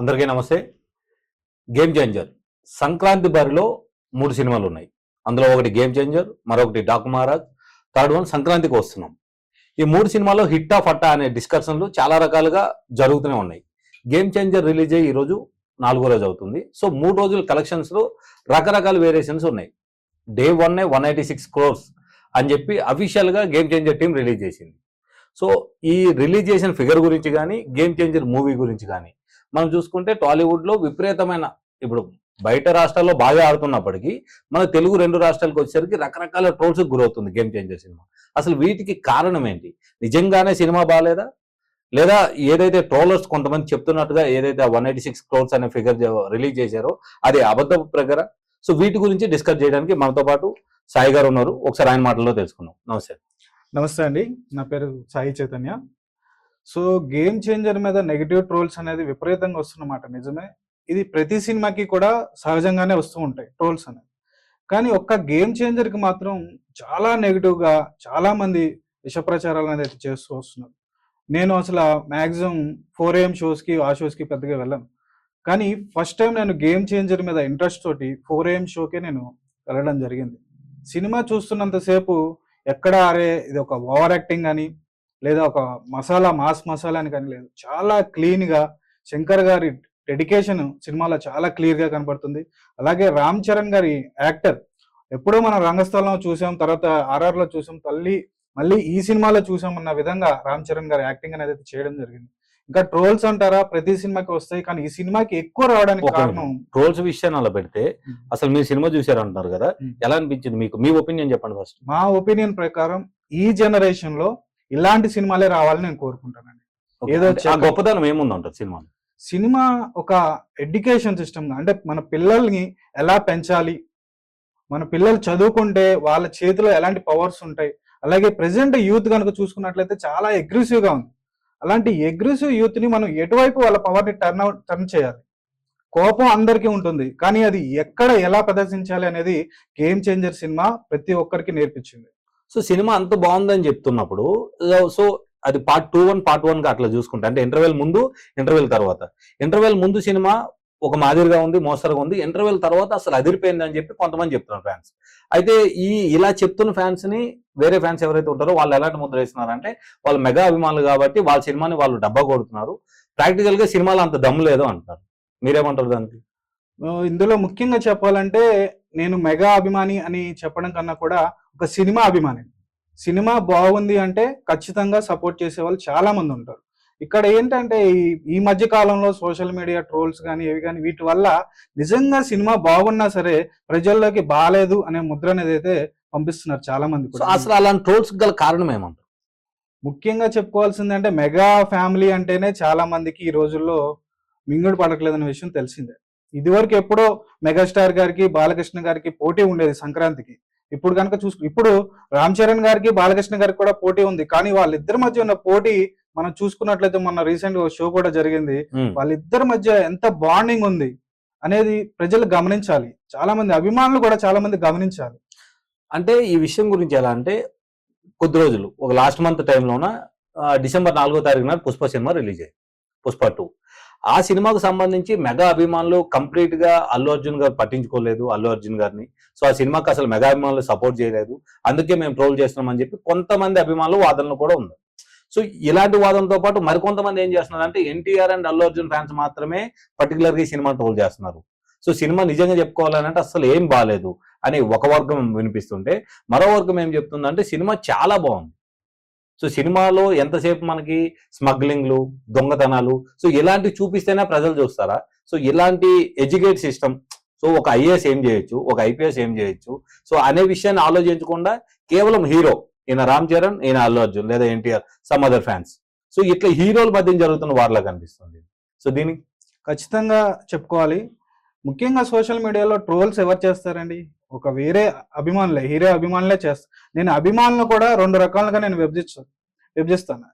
అందరికీ నమస్తే. Game changer Sankranti బరిలో మూడు సినిమాలు ఉన్నాయి. అందులో ఒకటి గేమ్ చేంజర్ మరొకటి డాకు మహారాజ్ థర్డ్ వన్ సంక్రాంతికి వస్తున్నాం. ఈ మూడు సినిమాలో హిట్టా ఫట్టా అనే డిస్కషన్లు చాలా రకాలుగా జరుగుతూనే ఉన్నాయి. గేమ్ చేంజర్ రిలీజ్ అయ్యి ఈరోజు నాలుగో రోజు అవుతుంది. సో మూడు రోజుల కలెక్షన్స్లో రకరకాల వేరియేషన్స్ ఉన్నాయి. Day one one eighty six crores అని చెప్పి అఫీషియల్గా గేమ్ చేంజర్ టీం రిలీజ్ చేసింది. సో ఈ రిలీజ్ చేసిన ఫిగర్ గురించి కానీ గేమ్ చేంజర్ మూవీ గురించి కానీ మనం చూసుకుంటే టాలీవుడ్లో విపరీతమైన ఇప్పుడు బయట రాష్ట్రాల్లో బాగా ఆడుతున్నప్పటికీ మన తెలుగు రెండు రాష్ట్రాలకు వచ్చేసరికి రకరకాల ట్రోల్స్ గురవుతుంది గేమ్ చేంజర్ సినిమా. అసలు వీటికి కారణం ఏంటి? నిజంగానే సినిమా బాగాలేదా లేదా ఏదైతే ట్రోలర్స్ కొంతమంది చెప్తున్నట్టుగా ఏదైతే వన్ ఎయిటీ సిక్స్ క్రోర్స్ అనే ఫిగర్ రిలీజ్ చేశారో అది అబద్ధ ప్రకార. సో వీటి గురించి డిస్కస్ చేయడానికి మనతో పాటు సాయి గారు ఉన్నారు. ఒకసారి ఆయన మాటల్లో తెలుసుకుందాం. నమస్తే. నమస్తే అండి. నా పేరు Sai Chaitanya. So Game Changer మీద నెగిటివ్ ట్రోల్స్ అనేది విపరీతంగా వస్తున్నమాట నిజమే. ఇది ప్రతి సినిమాకి కూడా సహజంగానే వస్తూ ఉంటాయి ట్రోల్స్ అనేది కానీ ఒక్క గేమ్ చేంజర్కి మాత్రం చాలా నెగిటివ్గా చాలా మంది విష ప్రచారాలు అనేది చేస్తూ వస్తున్నారు. నేను అసలు మ్యాక్సిమం ఫోర్ ఏఎం షోస్కి ఆ షోస్కి పెద్దగా వెళ్ళను. కానీ ఫస్ట్ టైం నేను గేమ్ చేంజర్ మీద ఇంట్రెస్ట్ తోటి ఫోర్ ఏఎం షోకే నేను వెళ్ళడం జరిగింది. సినిమా చూస్తున్నంతసేపు ఎక్కడ అరే ఇది ఒక ఓవర్ యాక్టింగ్ అని లేదా ఒక మసాలా మాస్ మసాలా అని కానీ లేదు. చాలా క్లీన్గా శంకర్ గారి డెడికేషన్ సినిమాలో చాలా క్లియర్గా కనబడుతుంది. అలాగే రామ్ చరణ్ గారి యాక్టర్ ఎప్పుడో మనం రంగస్థలంలో చూసాం తర్వాత ఆర్ఆర్లో చూసాం తల్లి మళ్ళీ ఈ సినిమాలో చూసాం అన్న విధంగా రామ్ చరణ్ గారి యాక్టింగ్ అనేది చేయడం జరిగింది. ఇంకా ట్రోల్స్ అంటారా? ప్రతి సినిమాకి వస్తాయి కానీ ఈ సినిమాకి ఎక్కువ రావడానికి కారణం ట్రోల్స్ విషయాన్ని అలా పెడితే. అసలు మీరు సినిమా చూసారు అంటున్నారు కదా. ఎలా అనిపించింది మీకు? మీ ఒపీనియన్ చెప్పండి ఫస్ట్. మా ఒపీనియన్ ప్రకారం ఈ జనరేషన్లో ఇలాంటి సినిమాలే రావాలని నేను కోరుకుంటానండి. ఏదో గొప్పతనం ఏముందంటారు సినిమా సినిమా ఒక ఎడ్యుకేషన్ సిస్టమ్ అంటే మన పిల్లల్ని ఎలా పెంచాలి? మన పిల్లలు చదువుకుంటే వాళ్ళ చేతిలో ఎలాంటి పవర్స్ ఉంటాయి? అలాగే ప్రెసెంట్ యూత్ కనుక చూసుకున్నట్లయితే చాలా అగ్రెసివ్గా ఉంది. అలాంటి అగ్రెసివ్ యూత్ని మనం ఎటువైపు వాళ్ళ పవర్ని టర్న్ అవుట్ టర్న్ చేయాలి? కోపం అందరికీ ఉంటుంది. కానీ అది ఎక్కడ ఎలా ప్రదర్శించాలి అనేది గేమ్ చేంజర్ సినిమా ప్రతి ఒక్కరికి నేర్పించింది. సో సినిమా అంత బాగుందని చెప్తున్నప్పుడు సో అది పార్ట్ టూ వన్ పార్ట్ వన్గా అట్లా చూసుకుంటా. అంటే ఇంటర్వెల్ ముందు ఇంటర్వెల్ తర్వాత. ఇంటర్వెల్ ముందు సినిమా ఒక మాదిరిగా ఉంది మోస్తరుగా ఉంది. ఇంటర్వెల్ తర్వాత అసలు అదిరిపోయింది అని చెప్పి కొంతమంది చెప్తున్నారు ఫ్యాన్స్ అయితే ఈ ఇలా చెప్తున్న ఫ్యాన్స్ని వేరే ఫ్యాన్స్ ఎవరైతే ఉంటారో వాళ్ళు ఎలాంటి ముద్ర వేస్తున్నారంటే వాళ్ళు మెగా అభిమానులు కాబట్టి వాళ్ళ సినిమాని వాళ్ళు డబ్బా కొడుతున్నారు. ప్రాక్టికల్గా సినిమాలో అంత దమ్ము లేదు అంటారు మీరేమంటారు దానికి? ఇందులో ముఖ్యంగా చెప్పాలంటే నేను మెగా అభిమాని అని చెప్పడం కన్నా కూడా ఒక సినిమా అభిమాని. సినిమా బాగుంది అంటే ఖచ్చితంగా సపోర్ట్ చేసే వాళ్ళు చాలా మంది ఉంటారు. ఇక్కడ ఏంటంటే ఈ ఈ మధ్య కాలంలో సోషల్ మీడియా ట్రోల్స్ కానీ ఏవి కానీ వీటి వల్ల నిజంగా సినిమా బాగున్నా సరే ప్రజల్లోకి బాగాలేదు అనే ముద్ర అనేది అయితే పంపిస్తున్నారు చాలా మంది కూడా. అసలు అలాంటి ట్రోల్స్ గల కారణం ఏమంటారు? ముఖ్యంగా చెప్పుకోవాల్సింది అంటే మెగా ఫ్యామిలీ అంటేనే చాలా మందికి ఈ రోజుల్లో మింగుడు పడట్లేదనే విషయం తెలిసిందే. ఇదివరకు ఎప్పుడో మెగాస్టార్ గారికి బాలకృష్ణ గారికి పోటీ ఉండేది సంక్రాంతికి. ఇప్పుడు కనుక చూసు ఇప్పుడు రామ్ చరణ్ గారికి బాలకృష్ణ గారికి కూడా పోటీ ఉంది. కానీ వాళ్ళిద్దరి మధ్య ఉన్న పోటీ మనం చూసుకున్నట్లయితే మొన్న రీసెంట్ షో కూడా జరిగింది. వాళ్ళిద్దరి మధ్య ఎంత బాండింగ్ ఉంది అనేది ప్రజలు గమనించాలి. చాలా మంది అభిమానులు కూడా చాలా మంది గమనించాలి. అంటే ఈ విషయం గురించి ఎలా అంటే కొద్ది రోజులు ఒక లాస్ట్ మంత్ టైంలోన డిసెంబర్ నాలుగో తారీఖున పుష్ప సినిమా రిలీజ్ అయ్యింది పుష్ప టూ. ఆ సినిమాకు సంబంధించి మెగా అభిమానులు కంప్లీట్గా అల్లు అర్జున్ గారు పట్టించుకోలేదు అల్లు అర్జున్ గారిని. సో ఆ సినిమాకి అసలు మెగా అభిమానులు సపోర్ట్ చేయలేదు. అందుకే మేము ట్రోల్ చేస్తున్నామని చెప్పి కొంతమంది అభిమానులు వాదనలు కూడా ఉంది. సో ఇలాంటి వాదనతో పాటు మరికొంతమంది ఏం చేస్తున్నారు అంటే NTR and Allu Arjun fans మాత్రమే పర్టికులర్గా ఈ సినిమా ట్రోల్ చేస్తున్నారు. సో సినిమా నిజంగా చెప్పుకోవాలంటే అసలు ఏం బాగాలేదు అని ఒక వర్గం వినిపిస్తుంటే మరో వర్గం ఏం చెప్తుందంటే సినిమా చాలా బాగుంది. సో సినిమాలో ఎంతసేపు మనకి స్మగ్లింగ్లు దొంగతనాలు సో ఇలాంటివి చూపిస్తేనే ప్రజలు చూస్తారా? సో ఇలాంటి ఎడ్యుకేట్ సిస్టమ్ సో ఒక ఐఏఎస్ ఏం చేయొచ్చు ఒక ఐపీఎస్ ఏం చేయొచ్చు సో అనే విషయాన్ని ఆలోచించకుండా కేవలం హీరో ఈయన రామ్ చరణ్ ఈయన అల్లు అర్జున్ లేదా NTR some other fans. So ఇట్లా హీరోల మధ్య జరుగుతున్న వార్లా కనిపిస్తుంది. సో దీనికి ఖచ్చితంగా చెప్పుకోవాలి. ముఖ్యంగా సోషల్ మీడియాలో ట్రోల్స్ ఎవరు చేస్తారండి? ఒక వేరే అభిమానులే హీరో అభిమానులే చేస్తారు నేను అభిమానులు కూడా రెండు రకాలుగా నేను విభజిస్తాను విభజిస్తాను.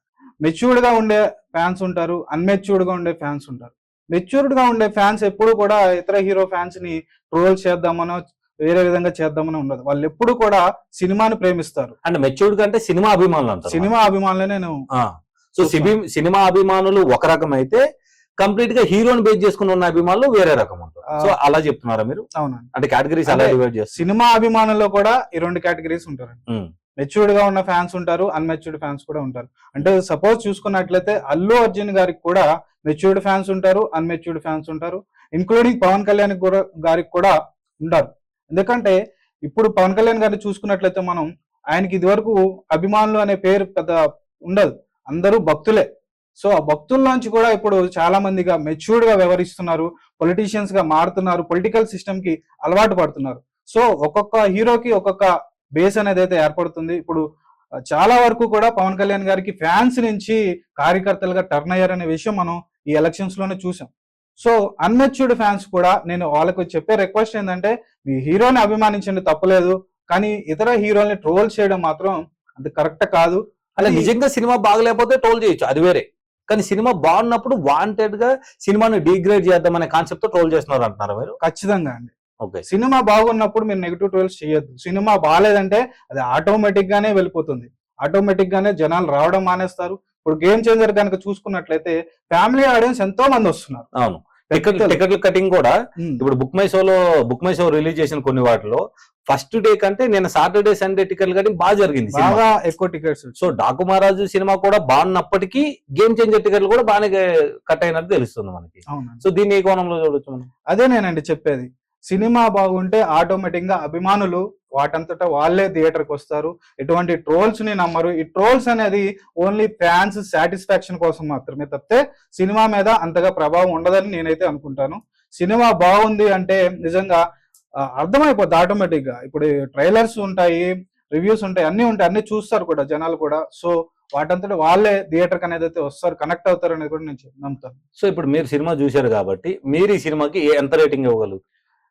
మెచ్యూర్డ్గా ఉండే ఫ్యాన్స్ ఉంటారు అన్మెచ్యూర్డ్గా ఉండే ఫ్యాన్స్ ఉంటారు. మెచ్యూర్డ్గా ఉండే ఫ్యాన్స్ ఎప్పుడు కూడా ఇతర హీరో ఫ్యాన్స్ని ట్రోల్ చేద్దామనో వేరే విధంగా చేద్దామని ఉండదు. వాళ్ళు ఎప్పుడు కూడా సినిమాని ప్రేమిస్తారు. అంటే మెచ్యూర్డ్ కంటే సినిమా అభిమానులు అంటారు. సినిమా అభిమానులే నేను. సో సినిమా అభిమానులు ఒక రకం అయితే కంప్లీట్గా హీరోని బేస్ చేసుకుని ఉన్న అభిమానులు వేరే రకం ఉంటారు. సో అలా చెప్తున్నారా మీరు? అవునండి. అంటే కేటగిరీస్ అలా డివైడ్ చేస్తారు? సినిమా అభిమానుల్లో కూడా ఈ రెండు కేటగిరీస్ ఉంటారండి. ఉమ్, మెచ్యూర్డ్గా ఉన్న ఫ్యాన్స్ ఉంటారు అన్మెచ్యూర్డ్ ఫ్యాన్స్ కూడా ఉంటారు. అంటే సపోజ్ చూసుకున్నట్లయితే అల్లు అర్జున్ గారికి కూడా మెచ్యూర్డ్ ఫ్యాన్స్ ఉంటారు అన్మెచ్యూర్డ్ ఫ్యాన్స్ ఉంటారు. ఇంక్లూడింగ్ పవన్ కళ్యాణ్ గారికి కూడా ఉంటారు ఎందుకంటే ఇప్పుడు పవన్ కళ్యాణ్ గారిని చూసుకున్నట్లయితే మనం ఆయనకి ఇదివరకు అభిమానులు అనే పేరు పెద్ద ఉండదు. అందరూ భక్తులే. సో ఆ భక్తుల్లోంచి కూడా ఇప్పుడు చాలా మందిగా మెచ్యూర్డ్గా వ్యవహరిస్తున్నారు పొలిటీషియన్స్గా మారుతున్నారు పొలిటికల్ సిస్టమ్కి అలవాటు పడుతున్నారు. సో ఒక్కొక్క హీరోకి ఒక్కొక్క బేస్ అనేది అయితే ఏర్పడుతుంది. ఇప్పుడు చాలా వరకు కూడా పవన్ కళ్యాణ్ గారికి ఫ్యాన్స్ నుంచి కార్యకర్తలుగా టర్న్ అయ్యారనే విషయం మనం ఈ ఎలక్షన్స్లోనే చూసాం. సో అన్మెచ్యూర్డ్ ఫ్యాన్స్ కూడా నేను వాళ్ళకు చెప్పే రిక్వెస్ట్ ఏంటంటే మీ హీరోని అభిమానించండి తప్పలేదు కానీ ఇతర హీరోల్ని ట్రోల్ చేయడం మాత్రం అది కరెక్ట్ కాదు. అలా నిజంగా సినిమా బాగలేకపోతే ట్రోల్ చేయొచ్చు అది వేరే. కానీ సినిమా బాగున్నప్పుడు వాంటెడ్గా సినిమాని డిగ్రేడ్ చేద్దాం అనే కాన్సెప్ట్తో ట్రోల్ చేస్తున్నారు అంటున్నారు మీరు? ఖచ్చితంగా అండి. ఓకే సినిమా బాగున్నప్పుడు మీరు నెగిటివ్ ట్రోల్స్ చేయొద్దు. సినిమా బాగాలేదంటే అది ఆటోమేటిక్ గానే వెళ్ళిపోతుంది. ఆటోమేటిక్ గానే జనాలు రావడం మానేస్తారు. ఇప్పుడు గేమ్ చేంజర్ కనుక చూసుకున్నట్లయితే ఫ్యామిలీ ఆడియన్స్ ఎంతో మంది వస్తున్నారు. అవును. టికెట్. టికెట్ల కటింగ్ కూడా ఉమ్, ఇప్పుడు బుక్ మై షోలో బుక్ మై షో రిలీజ్ చేసిన కొన్ని వాటిలో ఫస్ట్ డే కంటే నేను సాటర్డే సండే టికెట్ కటింగ్ బాగా జరిగింది. బాగా ఎక్కువ టికెట్స్ సో డాకు మహారాజు సినిమా కూడా బాగున్నప్పటికీ గేమ్ చేంజర్ టికెట్లు కూడా బాగానే కట్ అయినట్టు తెలుస్తుంది మనకి. సో దీన్ని ఏ కోణంలో చూడొచ్చు మనం? అదే నేనండి చెప్పేది. సినిమా బాగుంటే ఆటోమేటిక్గా అభిమానులు వాటంతటా వాళ్ళే థియేటర్కి వస్తారు. ఎటువంటి ట్రోల్స్ని నమ్మరు. ఈ ట్రోల్స్ అనేది ఓన్లీ ఫ్యాన్స్ సాటిస్ఫాక్షన్ కోసం మాత్రమే తప్పితే సినిమా మీద అంతగా ప్రభావం ఉండదని నేనైతే అనుకుంటాను. సినిమా బాగుంది అంటే నిజంగా అర్థమైపోద్ది ఆటోమేటిక్గా ఇప్పుడు ట్రైలర్స్ ఉంటాయి రివ్యూస్ ఉంటాయి అన్ని ఉంటాయి అన్ని చూస్తారు కూడా జనాలు కూడా. సో వాటంతటి వాళ్ళే థియేటర్ అనేది అయితే వస్తారు కనెక్ట్ అవుతారు అనేది కూడా నేను నమ్ముతాను. సో ఇప్పుడు మీరు సినిమా చూశారు కాబట్టి మీరు ఈ సినిమాకి ఏ- ఎంత రేటింగ్ ఇవ్వగలరు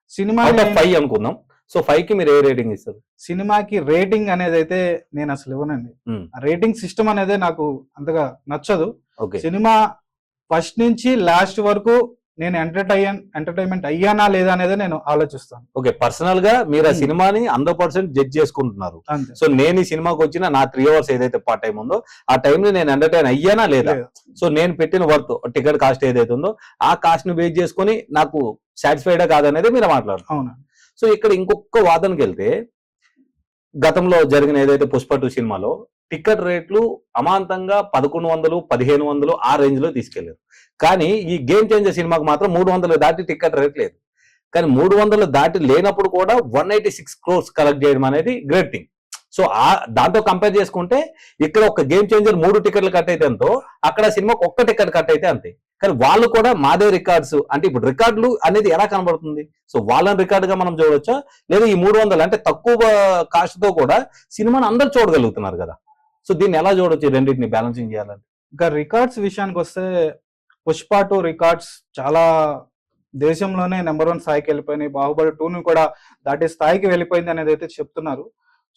సినిమా ఫైవ్ అనుకుందాం. సో ఫైవ్కి మీరు ఏ రేటింగ్ ఇస్తారు? సినిమాకి రేటింగ్ అనేది అయితే నేను అసలు ఇవ్వనండి. రేటింగ్ సిస్టమ్ అనేది నాకు అంతగా నచ్చదు. సినిమా ఫస్ట్ నుంచి లాస్ట్ వరకు నేను ఎంటర్టైన్ ఎంటర్టైన్మెంట్ అయ్యానా లేదా అనేది నేను ఆలోచిస్తాను. ఓకే పర్సనల్గా మీరు ఆ Hmm. సినిమాని హండ్రెడ్ పర్సెంట్ జడ్జ్ చేసుకుంటున్నారు. సో నేను ఈ సినిమాకి వచ్చిన నా త్రీ అవర్స్ ఏదైతే పార్ట్ టైం ఉందో ఆ time లో నేను ఎంటర్టైన్ అయ్యానా లేదా. సో నేను పెట్టిన వర్త్ టికెట్ కాస్ట్ ఏదైతే ఉందో ఆ కాస్ట్ని బేస్ చేసుకొని నాకు సాటిస్ఫైడా కాదనేది మీరు మాట్లాడు అవునా. సో ఇక్కడ ఇంకొక వాదనకి వెళ్తే గతంలో జరిగిన ఏదైతే పుష్ప టూ సినిమాలో టికెట్ రేట్లు అమాంతంగా పదకొండు వందలు పదిహేను వందలు ఆ రేంజ్లో తీసుకెళ్ళారు. కానీ ఈ గేమ్ చేంజర్ సినిమాకి మాత్రం మూడు వందలు దాటి టికెట్ రేట్ లేదు. కానీ మూడు వందలు దాటి లేనప్పుడు కూడా one eighty six crores collect చేయడం అనేది గ్రేట్ థింగ్. సో ఆ దాంతో కంపేర్ చేసుకుంటే ఇక్కడ ఒక గేమ్ చేంజర్ మూడు టికెట్లు కట్ అయితే ఎంతో అక్కడ సినిమాకి ఒక్క టికెట్ కట్ అయితే అంతే. కానీ వాళ్ళు కూడా మాదే రికార్డ్స్ అంటే ఇప్పుడు రికార్డులు అనేది ఎలా కనబడుతుంది? సో వాళ్ళని రికార్డ్గా మనం చూడవచ్చా లేదా ఈ మూడు వందలు అంటే తక్కువ కాస్ట్తో కూడా సినిమాని అందరు చూడగలుగుతున్నారు కదా? సో దీన్ని ఎలా చూడొచ్చు రెండింటిని బ్యాలెన్సింగ్ చేయాలంటే? ఇంకా రికార్డ్స్ విషయానికి వస్తే పుష్ప టూ రికార్డ్స్ చాలా దేశంలోనే నెంబర్ వన్ స్థాయికి వెళ్ళిపోయినాయి. బాహుబలి టూని కూడా దాటి స్థాయికి వెళ్ళిపోయింది అనేది అయితే చెప్తున్నారు.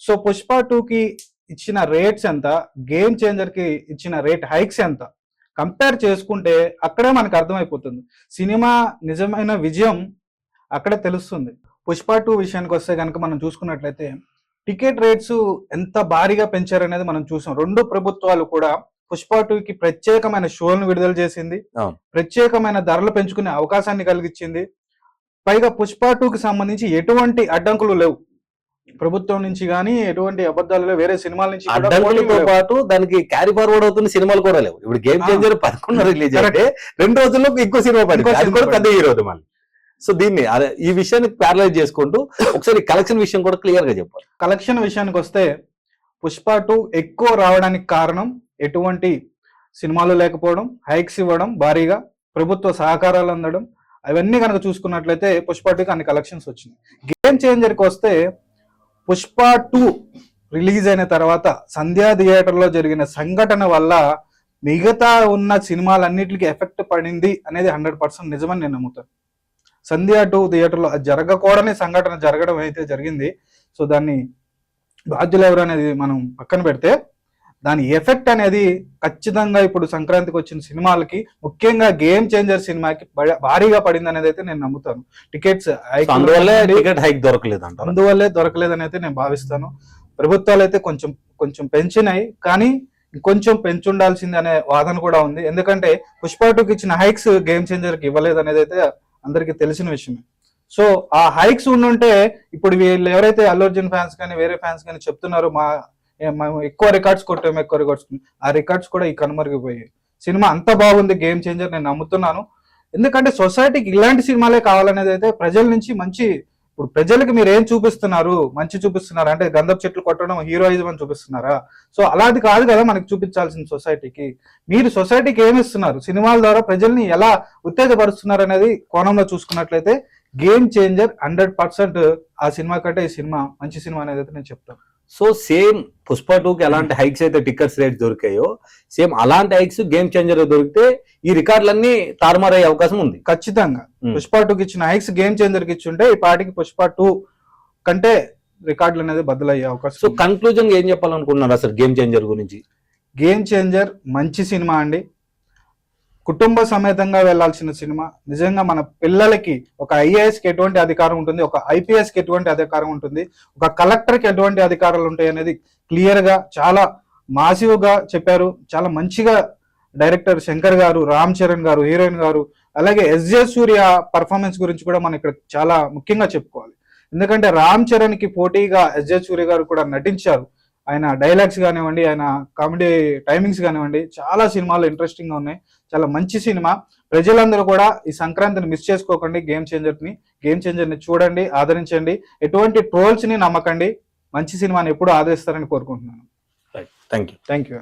సో పుష్ప టూకి ఇచ్చిన రేట్స్ ఎంత? గేమ్ చేంజర్కి ఇచ్చిన రేట్ హైక్స్ ఎంత? కంపేర్ చేసుకుంటే అక్కడే మనకు అర్థమైపోతుంది. సినిమా నిజమైన విజయం అక్కడే తెలుస్తుంది. పుష్ప టూ విషయానికి వస్తే కనుక మనం చూసుకున్నట్లయితే టికెట్ రేట్స్ ఎంత భారీగా పెంచారనేది మనం చూసాం. రెండు ప్రభుత్వాలు కూడా పుష్ప టూకి ప్రత్యేకమైన షోలను విడుదల చేసింది. ప్రత్యేకమైన ధరలు పెంచుకునే అవకాశాన్ని కలిగించింది పైగా పుష్ప టూకి సంబంధించి ఎటువంటి అడ్డంకులు లేవు. ప్రభుత్వం నుంచి కానీ ఎటువంటి అబద్ధాలు లేవు. వేరే సినిమాల నుంచి అడ్డంకులతో. పాటు దానికి క్యారీ ఫార్వర్డ్ అవుతున్న సినిమాలు కూడా లేవు. ఇప్పుడు గేమ్. చేంజర్ పదకొండు రిలీజ్. అయితే రెండు రోజుల్లో ఇంకో సినిమా పడింది. అది కూడా పెద్ద హీరో మళ్ళీ. సో దీన్ని అదే ఈ విషయాన్ని ప్యారలైజ్ చేసుకుంటూ ఒకసారి కలెక్షన్ విషయం కూడా క్లియర్గా చెప్పాలి. కలెక్షన్ విషయానికి వస్తే పుష్ప టూ ఎక్కువ రావడానికి కారణం ఎటువంటి సినిమాలు లేకపోవడం హైక్స్ ఇవ్వడం భారీగా ప్రభుత్వ సహకారాలు అందడం అవన్నీ కనుక చూసుకున్నట్లయితే పుష్ప టూకి అన్ని కలెక్షన్స్ వచ్చినాయి. గేమ్ చేంజర్కి వస్తే పుష్ప టూ రిలీజ్ అయిన తర్వాత సంధ్యా థియేటర్లో జరిగిన సంఘటన వల్ల మిగతా ఉన్న సినిమాలన్నిటికీ ఎఫెక్ట్ పడింది అనేది హండ్రెడ్ పర్సెంట్ నిజమని నేను నమ్ముతాను. సంధ్యా టూ థియేటర్లో అది జరగకూడని సంఘటన జరగడం అయితే జరిగింది సో దాన్ని బాధ్యులు ఎవరు అనేది మనం పక్కన పెడితే దాని ఎఫెక్ట్ అనేది ఖచ్చితంగా ఇప్పుడు సంక్రాంతికి వచ్చిన సినిమాలకి ముఖ్యంగా గేమ్ చేంజర్ సినిమాకి భారీగా పడింది అనేది అయితే నేను నమ్ముతాను. టికెట్స్ అందువల్లే టికెట్ హైక్ దొరకలేదు అందువల్లే దొరకలేదని అయితే నేను భావిస్తాను. ప్రభుత్వాలు అయితే కొంచెం కొంచెం పెంచినాయి కానీ కొంచెం పెంచుండాల్సింది అనే వాదన కూడా ఉంది. ఎందుకంటే పుష్ప టూకి ఇచ్చిన హైక్స్ గేమ్ చేంజర్కి ఇవ్వలేదు అనేది అయితే అందరికీ తెలిసిన విషయమే. సో ఆ హైక్స్ ఉండుంటే ఇప్పుడు వీళ్ళు ఎవరైతే అల్లు అర్జున్ ఫ్యాన్స్ కానీ వేరే ఫ్యాన్స్ కానీ చెప్తున్నారో మా మేము ఎక్కువ రికార్డ్స్ కొట్టాము ఎక్కువ రికార్డ్స్ ఆ రికార్డ్స్ కూడా ఈ కనుమరుగిపోయాయి. సినిమా అంత బాగుంది గేమ్ చేంజర్ నేను నమ్ముతున్నాను. ఎందుకంటే సొసైటీకి ఇలాంటి సినిమాలే కావాలనేది అయితే ప్రజల నుంచి మంచి ఇప్పుడు ప్రజలకు మీరు ఏం చూపిస్తున్నారు? మంచి చూపిస్తున్నారు? అంటే గంధపు చెట్లు కొట్టడం హీరోయిజం అని చూపిస్తున్నారా? సో అలాంటి కాదు కదా మనకి చూపించాల్సిన సొసైటీకి. మీరు సొసైటీకి ఏమి ఇస్తున్నారు? సినిమాల ద్వారా ప్రజల్ని ఎలా ఉత్తేజపరుస్తున్నారు అనేది కోణంలో చూసుకున్నట్లయితే గేమ్ చేంజర్ హండ్రెడ్ పర్సెంట్ ఆ సినిమా కంటే ఈ సినిమా మంచి సినిమా అనేది అయితే నేను చెప్తాను. సో సేమ్ పుష్ప టూకి ఎలాంటి హైక్స్ అయితే టికెట్స్ రేట్ దొరికాయో సేమ్ అలాంటి హైక్స్ గేమ్ చేంజర్ దొరికితే ఈ రికార్డులన్నీ తారుమారయ్యే అవకాశం ఉంది ఖచ్చితంగా. పుష్ప టూకి ఇచ్చిన హైక్స్ గేమ్ చేంజర్కి ఇచ్చుంటే ఈ పాటికి పుష్ప టూ కంటే రికార్డులు అనేది బదులయ్యే అవకాశం సో. కన్క్లూజన్ ఏం చెప్పాలనుకుంటున్నారు అసలు గేమ్ చేంజర్ గురించి గేమ్ చేంజర్ మంచి సినిమా అండి కుటుంబ సమేతంగా వెళ్ళాల్సిన సినిమా. నిజంగా మన పిల్లలకి ఒక ఐఏఎస్కి ఎటువంటి అధికారం ఉంటుంది ఒక ఐపీఎస్కి ఎటువంటి అధికారం ఉంటుంది ఒక కలెక్టర్కి ఎటువంటి అధికారాలు ఉంటాయి అనేది క్లియర్గా చాలా మాసివ్గా చెప్పారు. చాలా మంచిగా డైరెక్టర్ శంకర్ గారు రామ్ చరణ్ గారు హీరోయిన్ గారు అలాగే ఎస్జే సూర్య పర్ఫార్మెన్స్ గురించి కూడా మనం ఇక్కడ చాలా ముఖ్యంగా చెప్పుకోవాలి. ఎందుకంటే రామ్ చరణ్కి పోటీగా ఎస్జే సూర్య గారు కూడా నటించారు. ఆయన డైలాగ్స్ కానివ్వండి ఆయన కామెడీ టైమింగ్స్ కానివ్వండి చాలా సినిమాలు ఇంట్రెస్టింగ్గా ఉన్నాయి. చాలా మంచి సినిమా. ప్రజలందరూ కూడా ఈ సంక్రాంతిని మిస్ చేసుకోకండి. గేమ్ చేంజర్ని గేమ్ చేంజర్ని చూడండి ఆదరించండి. ఎటువంటి ట్రోల్స్ని నమ్మకండి. మంచి సినిమాని ఎప్పుడు ఆదరిస్తారని కోరుకుంటున్నాను. Thank you thank you